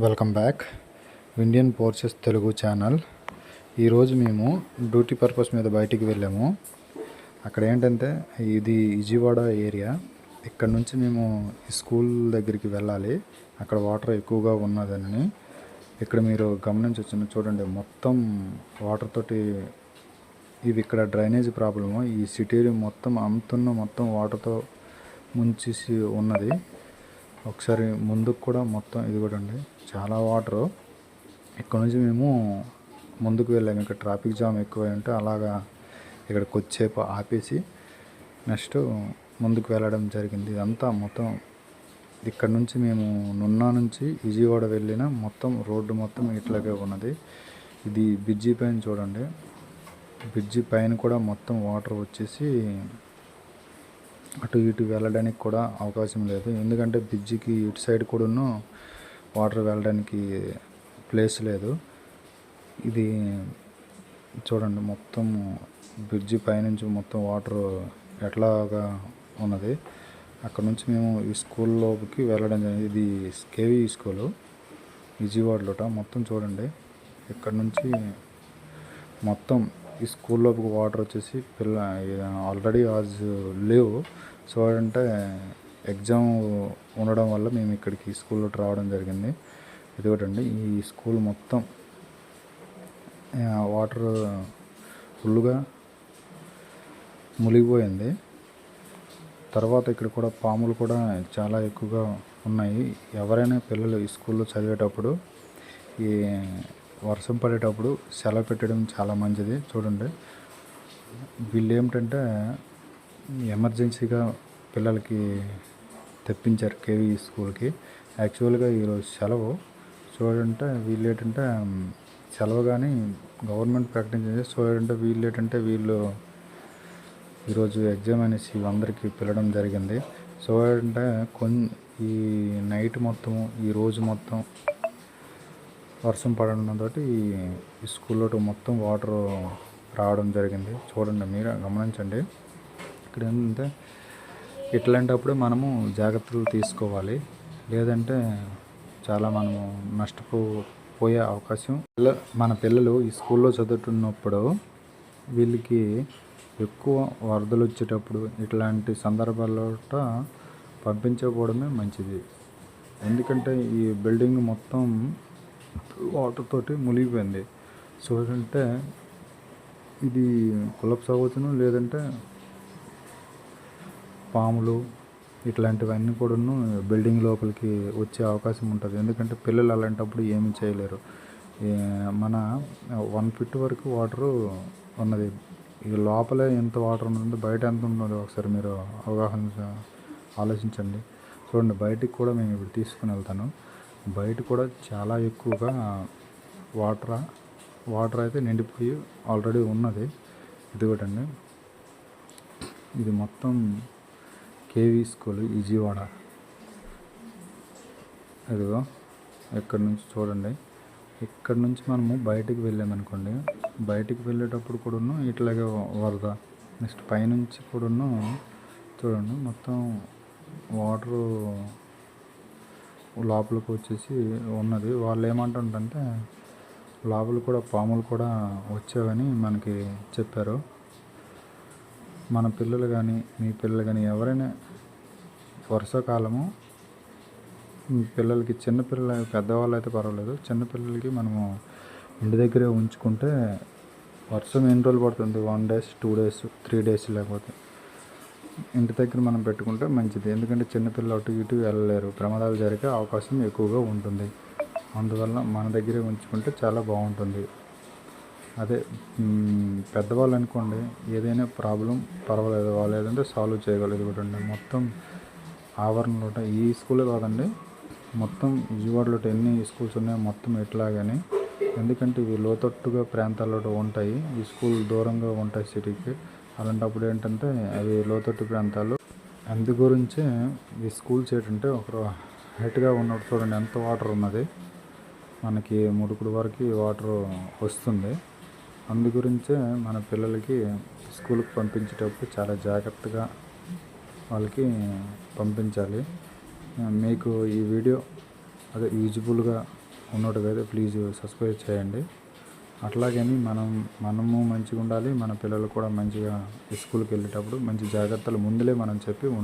Welcome back Indian porches Telugu channel ఈరోజు మేము duty purpose మీద బయటికి వెళ్ళాము. అక్కడ ఏంటంటే ఇది విజయవాడ ఏరియా ఇక్కడ నుంచి మేము స్కూల్ దగ్గరికి వెళ్ళాలి. అక్కడ వాటర్ ఎక్కువగా ఉన్నదని. ఇక్కడ మీరు గమనించవచ్చు చూడండి మొత్తం వాటర్ తోటి ఇవి ఇక్కడ డ్రైనేజ్ ప్రాబ్లము ఈ సిటీ మొత్తం అంతున్న మొత్తం వాటర్తో ముంచేసి ఉన్నది. ఒకసారి ముందుకు కూడా మొత్తం ఇది కూడా అండి. చాలా వాటరు. ఇక్కడ నుంచి మేము ముందుకు వెళ్ళాము ఇక్కడ ట్రాఫిక్ జామ్ ఎక్కువ ఉంటే అలాగా ఇక్కడ వచ్చేపు ఆపేసి నెక్స్ట్ ముందుకు వెళ్ళడం జరిగింది. ఇదంతా మొత్తం ఇక్కడ నుంచి మేము నున్నా నుంచి విజయవాడ వెళ్ళిన మొత్తం రోడ్డు మొత్తం ఇట్లాగే ఉన్నది. ఇది బ్రిడ్జి పైన చూడండి. బ్రిడ్జి పైన కూడా మొత్తం వాటర్ వచ్చేసి అటు ఇటు వెళ్ళడానికి కూడా అవకాశం లేదు. ఎందుకంటే బ్రిడ్జికి ఇటు సైడ్ కూడాను వాటర్ వెళ్ళడానికి ప్లేస్ లేదు. ఇది చూడండి మొత్తం బ్రిడ్జి పైనుంచి మొత్తం వాటర్ ఎట్లాగా ఉన్నది. అక్కడ నుంచి మేము ఈ స్కూల్లోకి వెళ్ళడం జరిగింది. ఇది కేవీ స్కూలు విజయవాడలోట. మొత్తం చూడండి ఇక్కడ నుంచి మొత్తం ఈ స్కూల్లోకి వాటర్ వచ్చేసి పిల్ల ఆల్రెడీ ఆజ్ లేవు. సో అంటే ఎగ్జామ్ ఉండడం వల్ల మేము ఇక్కడికి స్కూల్లో రావడం జరిగింది. ఇది ఒకటండి ఈ స్కూల్ మొత్తం వాటర్ ఫుల్గా మునిగిపోయింది. తర్వాత ఇక్కడ కూడా పాములు కూడా చాలా ఎక్కువగా ఉన్నాయి. ఎవరైనా పిల్లలు ఈ స్కూల్లో చదివేటప్పుడు ఈ వర్షం పడేటప్పుడు సెలవు పెట్టడం చాలా మంచిది. చూడండి. వీళ్ళు ఏమిటంటే ఎమర్జెన్సీగా పిల్లలకి తెప్పించారు కేవీ స్కూల్కి. యాక్చువల్గా ఈరోజు సెలవు. చూడంటే వీళ్ళు ఏంటంటే సెలవు కానీ గవర్నమెంట్ ప్రకటించింది సో ఏంటంటే వీళ్ళు ఏంటంటే వీళ్ళు ఈరోజు ఎగ్జామ్ అనేసి అందరికీ పిలవడం జరిగింది. సో ఏంటంటే కొన్ని ఈ నైట్ మొత్తం ఈ రోజు మొత్తం వర్షం పడడంతో ఈ స్కూల్లో మొత్తం వాటర్ రావడం జరిగింది. చూడండి మీరు గమనించండి. ఇక్కడ ఏంటంటే ఇట్లాంటప్పుడు మనము జాగ్రత్తలు తీసుకోవాలి. లేదంటే చాలా మనము నష్టపో పోయే అవకాశం. పిల్ల- మన పిల్లలు ఈ స్కూల్లో చదువుతున్నప్పుడు వీళ్ళకి ఎక్కువ వరదలు వచ్చేటప్పుడు ఇట్లాంటి సందర్భాల్లో పంపించకపోవడమే మంచిది. ఎందుకంటే ఈ బిల్డింగ్ మొత్తం వాటర్ తోటి మునిగిపోయింది. సో ఏంటంటే ఇది కొలప్స్ అవ్వచ్చును లేదంటే పాములు ఇట్లాంటివన్నీ కూడాను బిల్డింగ్ లోపలికి వచ్చే అవకాశం ఉంటుంది. ఎందుకంటే పిల్లలు అలాంటప్పుడు ఏమి చేయలేరు. మన వన్ ఫిట్ వరకు వాటరు ఉన్నది. ఈ లోపలే ఎంత వాటర్ ఉంటుంది బయట ఎంత ఉంటుంది ఒకసారి మీరు అవగాహన ఆలోచించండి. చూడండి బయటికి కూడా మేము ఇప్పుడు తీసుకుని వెళ్తాను. బయట కూడా చాలా ఎక్కువగా వాటర్ వాటర్ అయితే నిండిపోయి ఆల్రెడీ ఉన్నది. ఇది ఒకటండి ఇది మొత్తం కేవీ స్కూల్ ఈజీవాడ ఇదిగో ఇక్కడ నుంచి చూడండి. ఇక్కడ నుంచి మనము బయటికి వెళ్ళామనుకోండి బయటికి వెళ్ళేటప్పుడు కూడాను ఇట్లాగే వరద నెక్స్ట్ పైనుంచి కూడాను చూడండి మొత్తం వాటరు లోపలికి వచ్చేసి ఉన్నది. వాళ్ళు ఏమంటుంటే లోపల కూడా పాములు కూడా వచ్చావని మనకి చెప్పారు. మన పిల్లలు కానీ మీ పిల్లలు కానీ ఎవరైనా వర్షాకాలము పిల్లలకి చిన్నపిల్లలు పెద్దవాళ్ళు అయితే పర్వాలేదు. చిన్నపిల్లలకి మనము ఇంటి దగ్గరే ఉంచుకుంటే వర్షం ఎన్ని రోజులు పడుతుంది? One days two days three days లేకపోతే? ఇంటి దగ్గర మనం పెట్టుకుంటే మంచిది. ఎందుకంటే చిన్నపిల్లలు అటు ఇటు వెళ్ళలేరు. ప్రమాదాలు జరిగే అవకాశం ఎక్కువగా ఉంటుంది. అందువల్ల మన దగ్గరే ఉంచుకుంటే చాలా బాగుంటుంది. అదే పెద్దవాళ్ళు అనుకోండి ఏదైనా ప్రాబ్లం పర్వాలేదు. వాళ్ళు ఏదంటే సాల్వ్ చేయగలరు మొత్తం ఆవరణలో ఈ స్కూలే కాదండి మొత్తం విజయవాడలో ఎన్ని స్కూల్స్ ఉన్నాయో మొత్తం ఎట్లాగని. ఎందుకంటే ఇవి లోతట్టుగా ప్రాంతాల్లో ఉంటాయి. ఈ స్కూల్ దూరంగా ఉంటాయి సిటీకి అలాంటప్పుడు ఏంటంటే అవి లోతట్టు ప్రాంతాలు అందు గురించే ఈ స్కూల్స్ ఏంటంటే ఒక హైట్గా ఉన్నప్పుడు చూడండి ఎంత వాటర్ ఉన్నది. మనకి ముడుకుడు వరకు వాటర్ వస్తుంది. అందు గురించే మన పిల్లలకి స్కూల్కి పంపించేటప్పుడు చాలా జాగ్రత్తగా వాళ్ళకి పంపించాలి. మీకు ఈ వీడియో అదే యూజ్ఫుల్గా ఉన్నట్టుగా అయితే ప్లీజ్ సబ్స్క్రైబ్ చేయండి. అట్లాగని మనం మనము మంచిగా ఉండాలి మన పిల్లలు కూడా మంచిగా స్కూల్కి వెళ్ళేటప్పుడు మంచి జాగ్రత్తలు ముందులే మనం చెప్పి ఉండాలి.